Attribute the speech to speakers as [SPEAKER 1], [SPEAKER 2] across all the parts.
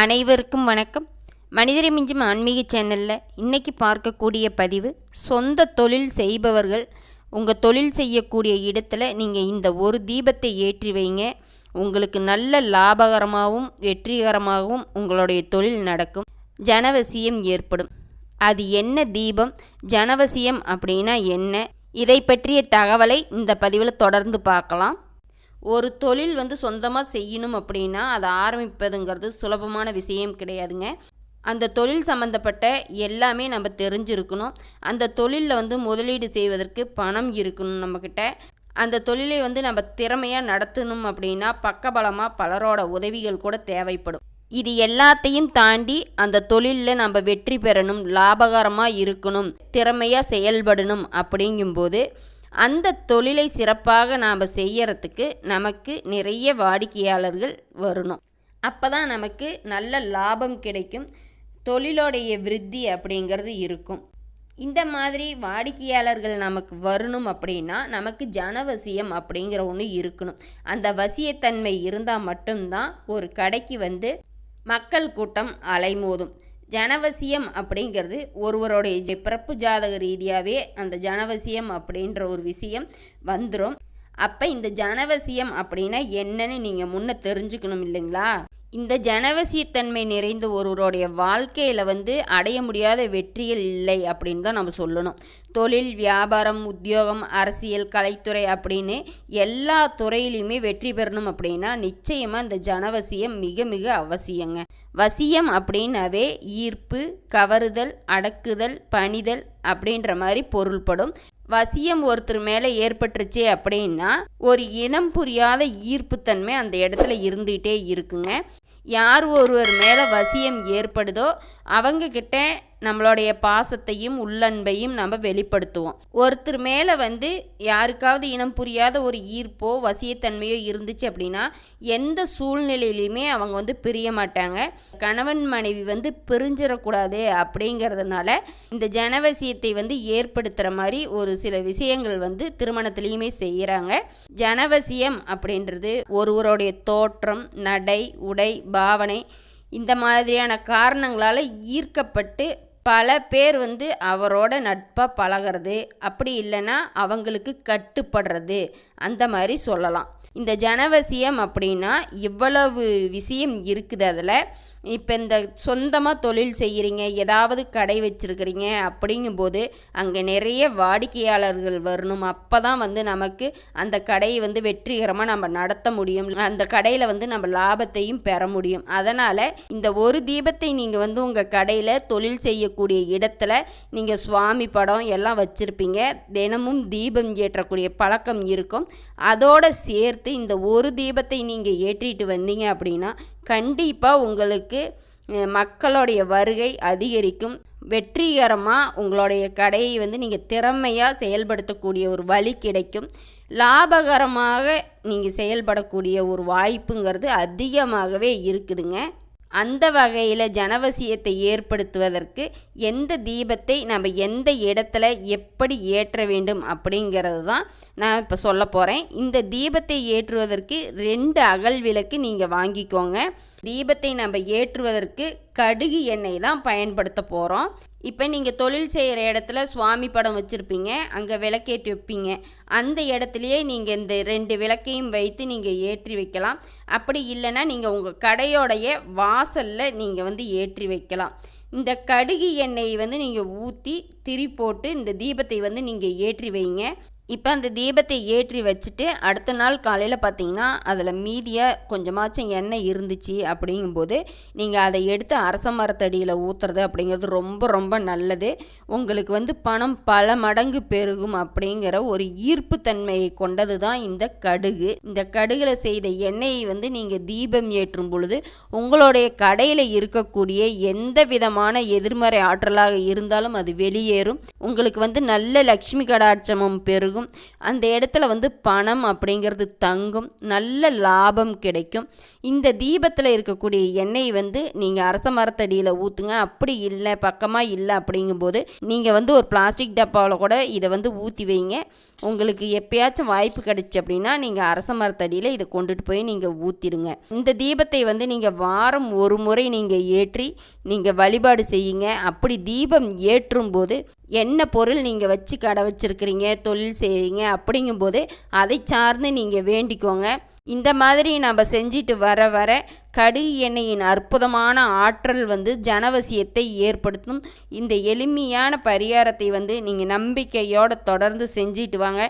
[SPEAKER 1] அனைவருக்கும் வணக்கம். மனிதரை மிஞ்சும் ஆன்மீக சேனலில் இன்றைக்கி பார்க்கக்கூடிய பதிவு சொந்த தொழில் செய்பவர்கள் உங்கள் தொழில் செய்யக்கூடிய இடத்துல நீங்கள் இந்த ஒரு தீபத்தை ஏற்றி வைங்க. உங்களுக்கு நல்ல லாபகரமாகவும் வெற்றிகரமாகவும் உங்களுடைய தொழில் நடக்கும். ஜனவசியம் ஏற்படும். அது என்ன தீபம்? ஜனவசியம் அப்படின்னா என்ன? இதை பற்றிய தகவலை இந்த பதிவில் தொடர்ந்து பார்க்கலாம். ஒரு தொழில் வந்து சொந்தமாக செய்யணும் அப்படின்னா அதை ஆரம்பிப்பதுங்கிறது சுலபமான விஷயம் கிடையாதுங்க. அந்த தொழில் சம்மந்தப்பட்ட எல்லாமே நம்ம தெரிஞ்சிருக்கணும். அந்த தொழிலில் வந்து முதலீடு செய்வதற்கு பணம் இருக்கணும் நம்மக்கிட்ட அந்த தொழிலை வந்து நம்ம திறமையாக நடத்தணும் அப்படின்னா பக்கபலமாக பலரோட உதவிகள் கூட தேவைப்படும். இது எல்லாத்தையும் தாண்டி அந்த தொழிலில் நம்ம வெற்றி பெறணும் லாபகரமாக இருக்கணும் திறமையாக செயல்படணும் அப்படிங்கும்போது அந்த தொழிலை சிறப்பாக நாம் செய்யறதுக்கு நமக்கு நிறைய வாடிக்கையாளர்கள் வரணும். அப்போ தான் நமக்கு நல்ல லாபம் கிடைக்கும். தொழிலோடைய விருத்தி அப்படிங்கிறது இருக்கும். இந்த மாதிரி வாடிக்கையாளர்கள் நமக்கு வரணும் அப்படின்னா நமக்கு ஜனவசியம் அப்படிங்கிற ஒன்று இருக்கணும். அந்த வசியத்தன்மை இருந்தால் மட்டும்தான் ஒரு கடைக்கு வந்து மக்கள் கூட்டம் அலைமோதும். ஜனவசியம் அப்படிங்கிறது ஒருவருடைய பிறப்பு ஜாதக ரீதியாகவே அந்த ஜனவசியம் அப்படின்ற ஒரு விஷயம் வந்துடும் அப்போ இந்த ஜனவசியம் அப்படின்னா என்னன்னு நீங்கள் முன்ன தெரிஞ்சுக்கணும் இல்லைங்களா? இந்த ஜனவசியத்தன்மை நிறைந்த ஒருவருடைய வாழ்க்கையில் வந்து அடைய முடியாத வெற்றிகள் இல்லை அப்படின்னு தான் நம்ம சொல்லணும். தொழில் வியாபாரம் உத்தியோகம் அரசியல் கலைத்துறை அப்படின்னு எல்லா துறையிலையுமே வெற்றி பெறணும் அப்படின்னா நிச்சயமாக இந்த ஜனவசியம் மிக மிக அவசியங்க. வசியம் அப்படின்னாவே ஈர்ப்பு கவருதல் அடக்குதல் பணிதல் அப்படின்ற மாதிரி பொருள்படும். வசியம் ஒருத்தர் மேலே ஏற்பட்டுருச்சு அப்படின்னா ஒரு இனம் புரியாத ஈர்ப்புத்தன்மை அந்த இடத்துல இருந்துகிட்டே இருக்குங்க. யார் ஒருவர் மேலே வசியம் ஏற்படுதோ அவங்கக்கிட்ட நம்மளுடைய பாசத்தையும் உள்ளன்பையும் நம்ம வெளிப்படுத்துவோம். ஒருத்தர் மேலே வந்து யாருக்காவது இனம் புரியாத ஒரு ஈர்ப்போ வசியத்தன்மையோ இருந்துச்சு அப்படின்னா எந்த சூழ்நிலையிலையுமே அவங்க வந்து பிரிய மாட்டாங்க. கணவன் மனைவி வந்து பிரிஞ்சிடக்கூடாது அப்படிங்கிறதுனால இந்த ஜனவசியத்தை வந்து ஏற்படுத்துகிற மாதிரி ஒரு சில விஷயங்கள் வந்து திருமணத்துலேயுமே செய்கிறாங்க ஜனவசியம் அப்படின்றது ஒருவருடைய தோற்றம் நடை உடை பாவனை இந்த மாதிரியான காரணங்களால் ஈர்க்கப்பட்டு பல பேர் வந்து அவரோட நட்பாக பழகிறது அப்படி இல்லைன்னா அவங்களுக்கு கட்டுப்படுறது அந்த மாதிரி சொல்லலாம். இந்த ஜனவசியம் அப்படின்னா இவ்வளவு விஷயம் இருக்குது அதில். இப்போ இந்த சொந்தமாக தொழில் செய்கிறீங்க ஏதாவது கடை வச்சுருக்கிறீங்க அப்படிங்கும்போது அங்கே நிறைய வாடிக்கையாளர்கள் வரணும். அப்போ தான் வந்து நமக்கு அந்த கடையை வந்து வெற்றிகரமாக நம்ம நடத்த முடியும். அந்த கடையில் வந்து நம்ம லாபத்தையும் பெற முடியும். அதனால் இந்த ஒரு தீபத்தை நீங்கள் வந்து உங்கள் கடையில் தொழில் செய்யக்கூடிய இடத்துல நீங்கள் சுவாமி படம் எல்லாம் வச்சுருப்பீங்க. தினமும் தீபம் ஏற்றக்கூடிய பழக்கம் இருக்கும். அதோடு சேர்த்து இந்த ஒரு தீபத்தை நீங்கள் ஏற்றிட்டு வந்தீங்க அப்படின்னா கண்டிப்பாக உங்களுக்கு மக்களுடைய வருகை அதிகரிக்கும். வெற்றிகரமாக உங்களுடைய கடையை வந்து நீங்கள் திறமையாக செயல்படுத்தக்கூடிய ஒரு வழி கிடைக்கும். லாபகரமாக நீங்கள் செயல்படக்கூடிய ஒரு வாய்ப்புங்கிறது அதிகமாகவே இருக்குதுங்க. அந்த வகையில் ஜனவசியத்தை ஏற்படுத்துவதற்கு எந்த தீபத்தை நம்ம எந்த இடத்துல எப்படி ஏற்ற வேண்டும் அப்படிங்கிறது தான் நான் இப்போ சொல்ல போகிறேன் இந்த தீபத்தை ஏற்றுவதற்கு ரெண்டு அகல் விளக்கு நீங்கள் வாங்கிக்கோங்க. தீபத்தை நம்ம ஏற்றுவதற்கு கடுகு எண்ணெய் தான் பயன்படுத்த போகிறோம் இப்போ நீங்கள் தொழில் செய்கிற இடத்துல சுவாமி படம் வச்சுருப்பீங்க அங்கே விளக்கேற்றி வைப்பீங்க. அந்த இடத்துலையே நீங்கள் இந்த ரெண்டு விளக்கையும் வைத்து நீங்கள் ஏற்றி வைக்கலாம். அப்படி இல்லைன்னா நீங்கள் உங்கள் கடையோடைய வாசலில் நீங்கள் வந்து ஏற்றி வைக்கலாம். இந்த கடுகு எண்ணெய் வந்து நீங்கள் ஊற்றி திரி போட்டு இந்த தீபத்தை வந்து நீங்கள் ஏற்றி வைங்க. இப்போ அந்த தீபத்தை ஏற்றி வச்சுட்டு அடுத்த நாள் காலையில் பார்த்தீங்கன்னா அதில் மீதியாக கொஞ்சமாச்சும் எண்ணெய் இருந்துச்சு அப்படிங்கும்போது நீங்கள் அதை எடுத்து அரச மரத்தடியில் ஊற்றுறது அப்படிங்கிறது ரொம்ப ரொம்ப நல்லது. உங்களுக்கு வந்து பணம் பல மடங்கு பெருகும் அப்படிங்கிற ஒரு ஈர்ப்பு தன்மையை கொண்டது தான் இந்த கடுகு. இந்த கடுகில் செய்த எண்ணெயை வந்து நீங்கள் தீபம் ஏற்றும் பொழுது உங்களுடைய கடையில் இருக்கக்கூடிய எந்த விதமான எதிர்மறை ஆற்றலாக இருந்தாலும் அது வெளியேறும். உங்களுக்கு வந்து நல்ல லக்ஷ்மி கடாட்சமும் பெருகும். பெருகும் அந்த இடத்துல வந்து பணம் அப்படிங்கிறது தங்கும். நல்ல லாபம் கிடைக்கும். இந்த தீபத்தில் இருக்கக்கூடிய எண்ணெய் வந்து நீங்கள் அரச மரத்தடியில் ஊற்றுங்க அப்படி இல்லை பக்கமாக இல்லை அப்படிங்கும்போது நீங்கள் வந்து ஒரு பிளாஸ்டிக் டப்பாவில் கூட இதை வந்து ஊற்றி வைங்க. உங்களுக்கு எப்பயாச்சும் வாய்ப்பு கிடைச்சி அப்படின்னா நீங்கள் அரச மரத்தடியில் இதை கொண்டுட்டு போய் நீங்கள் ஊற்றிடுங்க இந்த தீபத்தை வந்து நீங்கள் வாரம் ஒரு முறை நீங்கள் ஏற்றி நீங்கள் வழிபாடு செய்யுங்க. அப்படி தீபம் ஏற்றும் போது என்ன பொருள் நீங்கள் வச்சு கடை வச்சுருக்கிறீங்க தொழில் செய்கிறீங்க அப்படிங்கும்போது அதை சார்ந்து நீங்கள் வேண்டிக்கோங்க. இந்த மாதிரி நம்ம செஞ்சுட்டு வர வர கடுகு எண்ணெயின் அற்புதமான ஆற்றல் வந்து ஜனவசியத்தை ஏற்படுத்தும். இந்த எளிமையான பரிகாரத்தை வந்து நீங்கள் நம்பிக்கையோடு தொடர்ந்து செஞ்சுட்டு வாங்க.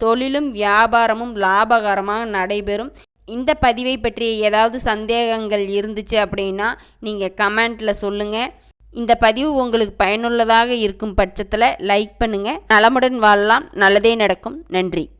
[SPEAKER 1] தொழிலும் வியாபாரமும் லாபகரமாக நடைபெறும். இந்த பதிவை பற்றிய ஏதாவது சந்தேகங்கள் இருந்துச்சு அப்படின்னா நீங்கள் கமெண்ட்டில் சொல்லுங்கள் இந்த பதிவு உங்களுக்கு பயனுள்ளதாக இருக்கும் பட்சத்தில் லைக் பண்ணுங்கள் நலமுடன் வாழலாம். நல்லதே நடக்கும். நன்றி.